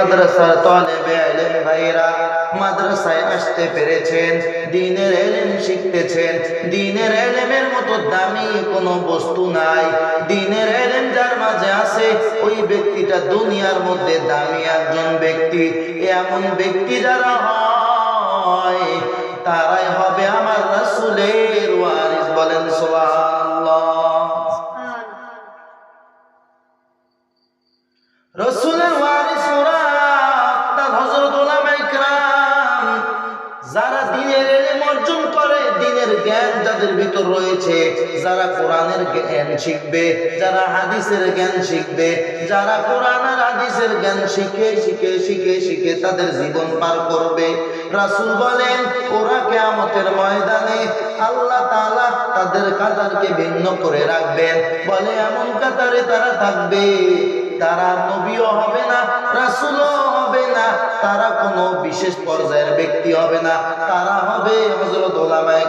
মাদ্রাসার তলেবে এলেন ভাইরা মাদ্রাসায় আসতে পেরেছেন, দিনের এলেম শিখতেছেন, দিনের এলেমের মতো দামি কোনো বস্তু নাই। দিনের এলেম যার মাঝে আছে, ওই ব্যক্তিটা দুনিয়ার মধ্যে দামি একজন ব্যক্তি। এমন ব্যক্তি যারা হয়, তারাই হবে আমার রাসূলের ওয়ারিস। বলেন সুবহানাল্লাহ রয়েছে, যারা কোরআনের জ্ঞান শিখবে, যারা হাদিসের জ্ঞান শিখবে, যারা কোরআন আর হাদিসের জ্ঞান শিখে শিখে শিখে শিখে তাদের জীবন পার করবে। রাসূল বলেন, ওরা কিয়ামতের ময়দানে আল্লাহ তাআলা তাদের কাতারকে ভিন্ন করে রাখবেন। বলে এমন কাতারে তারা থাকবে, তারা নবীও হবে না, রাসূলও হবে না, তারা কোনো বিশেষ পর্যায়ের ব্যক্তি হবে না, তারা হবে হযরত ওলামায়ে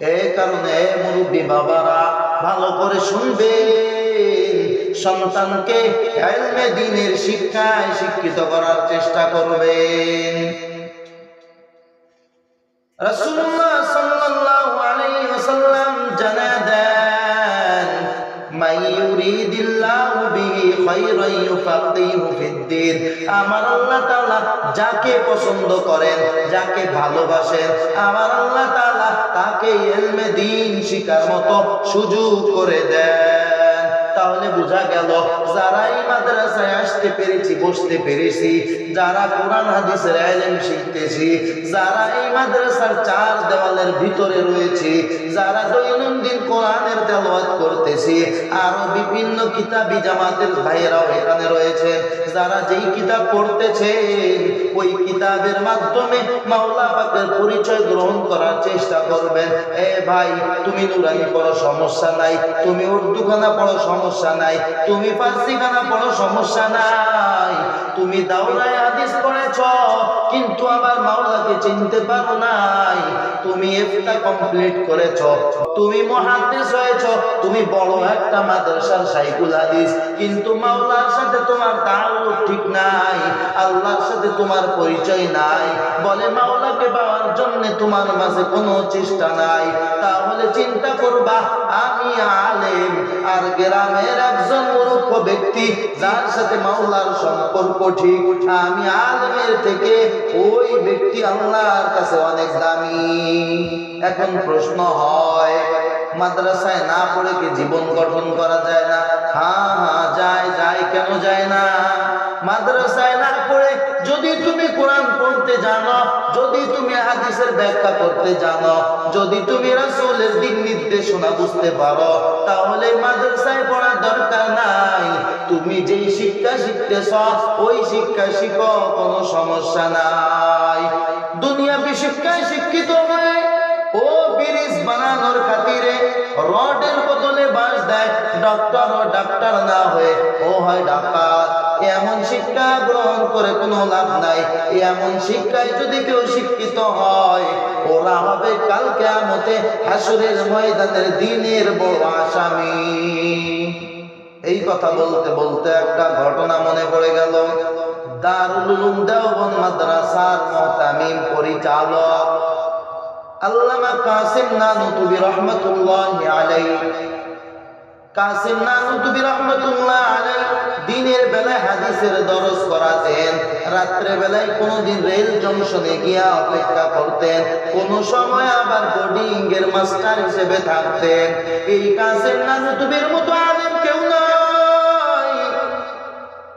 এই কারণে মুরব্বী বাবারা ভালো করে শুনবে। সন্তানকে দিনের শিক্ষায় শিক্ষিত করার চেষ্টা করবেন। রাসূলুল্লাহ আমার আল্লাহ তাআলা যাকে পছন্দ করেন, যাকে ভালোবাসেন, আমার আল্লাহ তাআলা তাকে ইলমে দ্বীন শিকার মতো সুযোগ করে দেন। বোঝা গেল। যারা এই মাদ্রাসায় আসতে পেরেছি, বসতে পেরেছি, যারা কোরআন, হাদিসের ইলম শিখতেছি যারা এই মাদ্রাসার চার দেওয়ালের ভিতরে রয়েছে, যারা দৈনন্দিন কোরআনের তেলাওয়াত করতেছি, আরও বিভিন্ন কিতাবি জামাতের ভাইয়েরাও এখানে রয়েছে, যারা যেই কিতাব পড়তেছে ওই কিতাবের মাধ্যমে মাওলা পাকের পরিচয় গ্রহণ করার চেষ্টা করবেন। এ ভাই, তুমি নুরানি পড়ো, সমস্যা নাই। তুমি উর্দু খানা পড়ো, সমস্যা নাই। তুমি ফার্সি খানা পড়ো, সমস্যা নাই। তুমি দাওরায় হাদিস পড়েছ, কিন্তু আমার মাওলাকে চিনতে পারো নাই। তুমি ইফতা কমপ্লিট করেছ, তুমি মুহাদ্দিস হয়েছ, তুমি বড় একটা মাদ্রাসার সাইকুল হাদিস। কিন্তু মাওলার সাথে তোমার তাআল্লুক ঠিক নাই। আল্লাহর সাথে তোমার পরিচয় নাই। বলে, মাওলাকে পাওয়ার জন্য তোমার মাঝে কোনো চেষ্টা নাই। তাহলে চিন্তা করবা, আমি আলেম। আর গ্রামের একজন মূর্খ ব্যক্তি, যার সাথে মাওলার সম্পর্ক ঠিক, আমি আলেমের থেকে ওই ব্যক্তি আল্লাহর কাছে অনেক দামি। এখন প্রশ্ন হয় মাদ্রাসায় না পড়ে কি জীবন গঠন করা যায় না? হ্যাঁ হ্যাঁ যায় যায়, কেন যায় না? মাদ্রাসায় না পড়ে যদি তুমি কোরআন পড়তে জানো, যদি তুমি হাদিসের ব্যাখ্যা করতে জানো, যদি তুমি রাসূলের দিক নির্দেশনা বুঝতে পারো, তাহলে মাদ্রাসায় পড়ার দরকার নাই। তুমি যেই শিক্ষা শিখতেছ, ওই শিক্ষা শিখো, কোনো সমস্যা নাই। দুনিয়া শিক্ষায় শিক্ষিত হয়ে ও ডক্টর ও ডাক্তার না হয়ে ও হয় ডাকাত এমন শিক্ষা গ্রহণ করে কোনো লাভ নাই। এমন শিক্ষায় যদি কেউ শিক্ষিত হয়, ওরা হবে কাল কেয়ামতে হাসুরের ময়দানের দিনের বড় আসামি। এই কথা বলতে বলতে একটা ঘটনা মনে পড়ে গেল। দারুল উলুম দেওবন্দ মাদ্রাসার মহতামিম পরিচালক আল্লামা কাসিম নানুতুবি রহমতুল্লাহ আলাই কাসিম নানুতুবি রহমতুল্লাহ আলাই দিনের বেলায় হাদিসের দরজ করাতেন রাত্রে বেলায় কোনোদিন রেল জংশনে গিয়া অপেক্ষা করতেন, কোন সময় আবার বোর্ডিং এর মাস্টার হিসেবে থাকতেন। এই কাসিম নানুতুবির মতো আলেম কেউ নয়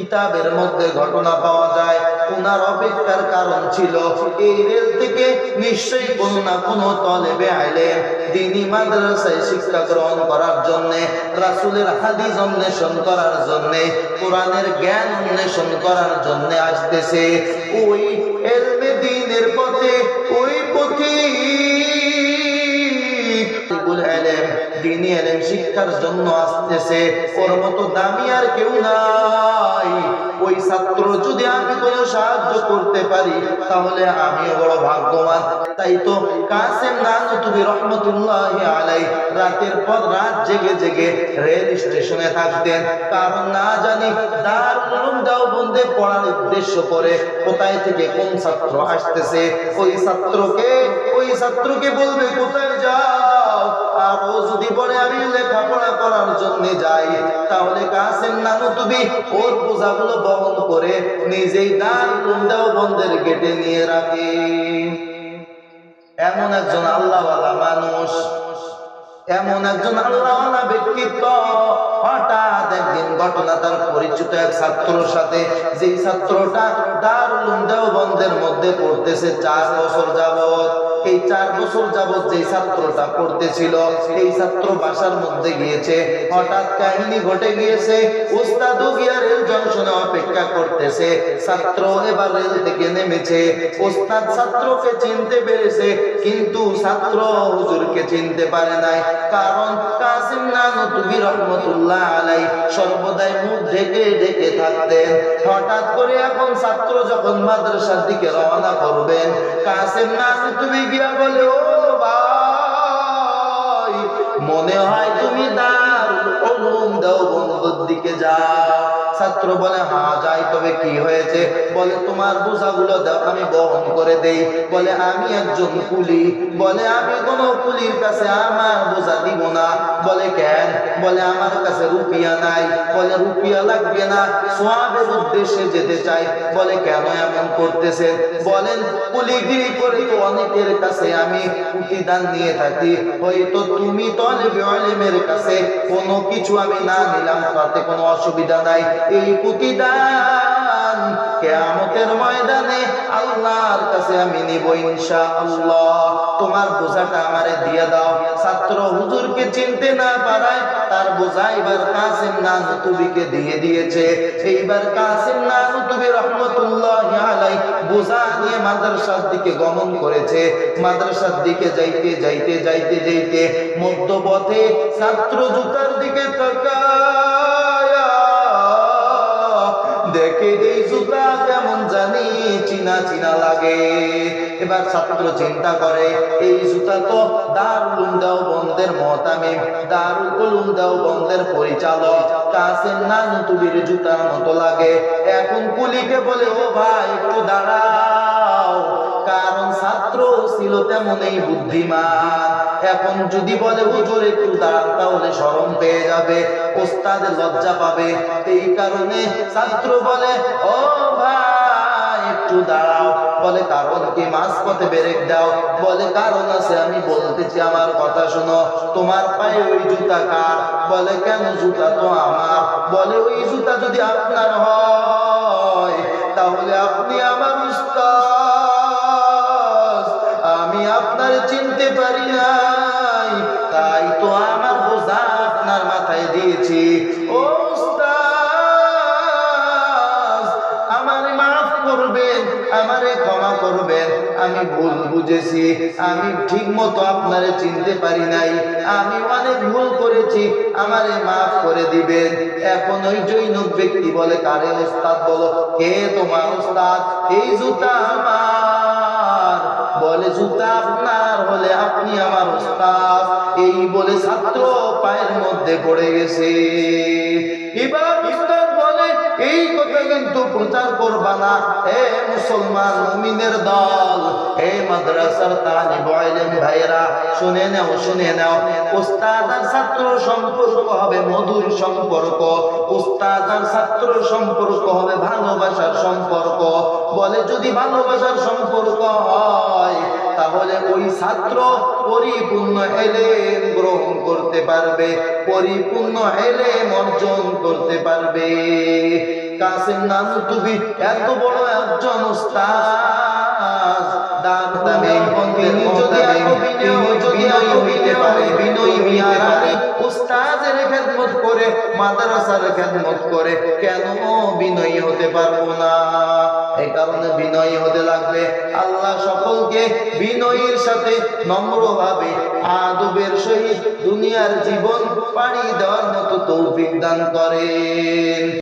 কিতাবের মধ্যে ঘটনা পাওয়া যায়। ওনার অপেক্ষার কারণ ছিল, এই রেল থেকে নিশ্চয়ই কোন না কোনো তলেবে আইলে দিনী মাদ্রাসায় শিক্ষা গ্রহণ করার জন্য, রাসুলের হাদিস অন্বেষণ করার জন্য, কোরআনের জ্ঞান অন্বেষণ করার জন্য আসতেছে। ওই দ্বীনি। শিক্ষার জন্য আসতেছে। ওর মতো দামি আর কেউ নাই। ওই ছাত্র যদি আমি কোনো সাহায্য করতে পারি, তাহলে আমিও বড় ভাগ্যবান। তাই তো কাসেম রহমতুল্লাহ আলাই রাতের পর রাত জেগে জেগে রেল স্টেশনে থাকতেন। কারণ না জানি পড়ার উদ্দেশ্য করে কোথায় থেকে কোন ছাত্র আসতেছে। ওই ছাত্রকে ওই ছাত্রকে বলবে, কোথায় যাও আর ও যদি বলে আমি লেখাপড়া করার জন্য যাই, তাহলে কাসেম নানু তুমি ওর বোঝাগুলো বহন করে নিজেই দান কুন্দাও বন্ধের গেটে নিয়ে রাখে। এমন একজন আল্লাহওয়ালা মানুষ, এমন একজন আল্লাহওয়ালা ব্যক্তিত্ব, হঠাৎ একদিন ঘটনা তার পরিচিত এক ছাত্রর সাথে, যেই ছাত্রটা দারুল দেওবন্দের মধ্যে পড়তেছে চার বছর যাবত এই চার বছর যাবত যে ছাত্রটা পড়তেছিল, এই ছাত্র বাসার মধ্যে গিয়েছে। হঠাৎ কাহিনী ঘটে গিয়েছে উস্তাদও গিয়া রেল জংশনে অপেক্ষা করতেছে। ছাত্র এবার রেল থেকে নেমেছে। উস্তাদ ছাত্রকে চিনতে পেরেছে, কিন্তু ছাত্র হুজুরকে চিনতে পারে নাই। কারণ কাসিম নানুতুবি রহমতুল্লাহ আলাই সর্বদাই মুখ ঢেকে ঢেকে থাকতেন। হঠাৎ করে এখন ছাত্র যখন মাদ্রাসার দিকে রওনা করবেন, কাসিম নানুতুবি গিয়া বলে ও ভাই মনে হয় তুমি দার অনুম দাও বন্ধুর দিকে যাও ছাত্র বলে হ্যাঁ যাই, তবে কি হয়েছে? বলে, তোমার বোঝাগুলো দাও, আমি বহন করে দেই। বলে, আমি একজন কুলি। বলে, আমি কোন কুলির কাছে আমার বোঝা দিব না। বলে, কেন? বলে, আমার কাছে রুপিয়া নাই। বলে, রুপিয়া লাগবে না, সোয়াবের উদ্দেশ্যে যেতে চাই। বলে, কেন এমন করতেছেন বলেন কুলিগিরি করে তো অনেকের কাছে আমি প্রতিদান নিয়ে থাকি। হয়তো তুমি তলেবে আলেমের কাছে কোনো কিছু আমি না নিলাম, তাতে কোনো অসুবিধা নাই। এই প্রতিদান কেয়ামতের ময়দানে আল্লাহর কাছে আমি নিব ইনশাআল্লাহ। তোমার বোঝাটা আমারে দিয়ে দাও। ছাত্র হুজুরকে চিনতে না পারায় তার বোঝা এবার কাসিম নানুতুবিকে দিয়ে দিয়েছে। এইবার কাসিম নানুতুবি রহমতুল্লাহ আলাই বোঝা নিয়ে মাদ্রাসার দিকে গমন করেছে। মাদ্রাসার দিকে যাইতে যাইতে যাইতে যাইতে মধ্যপথে ছাত্র জুতার দিকে তাকায়া দেখে এই জুতা কেমন জানি চিনা চিনা লাগে। এবার ছাত্র চিন্তা করে, এই জুতা তো দারুল দাও বন্ধের মহতামিম দারুল দাও বন্ধের পরিচালক। কাসেম নানুতুবির জুতার মতো লাগে। এখন কুলিকে বলে, ও ভাই, একটু দাঁড়াও। কারণ ছাত্র ছিল তেমনই বুদ্ধিমান। এখন যদি বলে, হুজুর, একটু দাঁড়ান, তাহলে শরম পেয়ে যাবে, ওস্তাদ লজ্জা পাবে। এই কারণে ছাত্র বলে, ও ভাই, একটু দাঁড়াও। বলে, কারণ কি? মাঝ পথে ব্রেক দাও। বলে, কারণ আছে, আমি বলতেছি, আমার কথা শোনো। তোমার পায়ে ওই জুতা কার? বলে, কেন জুতা তো আমার? বলে, ওই জুতা যদি আপনার হয়, তাহলে আপনি আমার উস্তাদ। আমি আপনার চিনতে পারি নাই বুঝেছি। আমি ঠিক মতো আপনারে চিনতে পারি নাই। আমি অনেক ভুল করেছি, আমারে মাফ করে দিবেন। এখন ওই জৈনক ব্যক্তি বলে, কারে ওস্তাদ বলো? কে তোমার ওস্তাদ? এই জুতা আমার। বলে, জুতা আপনার হলে আপনি আমার ওস্তাদ। এই বলে ছাত্র পায়ের মধ্যে পড়ে গেছে। এবার উস্তাদ বলে, এই কিন্তু প্রচার করবা না। হে মুসলমান মুমিনের দল হে মাদ্রাসার তালিব ইলম ভাইরা শুনে নাও শুনে নাও। উস্তাদ আর ছাত্র সম্পর্ক হবে মধুর সম্পর্ক। উস্তাদ আর ছাত্র সম্পর্ক হবে ভালোবাসার সম্পর্ক। বলে যদি ভালোবাসার সম্পর্ক হয়, তাহলে ওই ছাত্র পরিপূর্ণ এলেম গ্রহণ করতে পারবে, পরিপূর্ণ এলেম অর্জন করতে পারবে। কাসিম নাম তুমি এত বড় একজন উস্তাদ দাম দামে তিনি যদি এত বিনয় যদি এত বিনয় পারে। বিনয় মিয়ারানি উস্তাদের খেদমত করে মাদ্রাসার খেদমত করে কেন বিনয়ী হতে পারব না? এই কারণে বিনয়ী হতে লাগবে। আল্লাহ সকলকে বিনয়ীর সাথে নম্রভাবে আদবের সহিত দুনিয়ার জীবন পাড়ি দেওয়ার মতো তৌফিক দান করেন।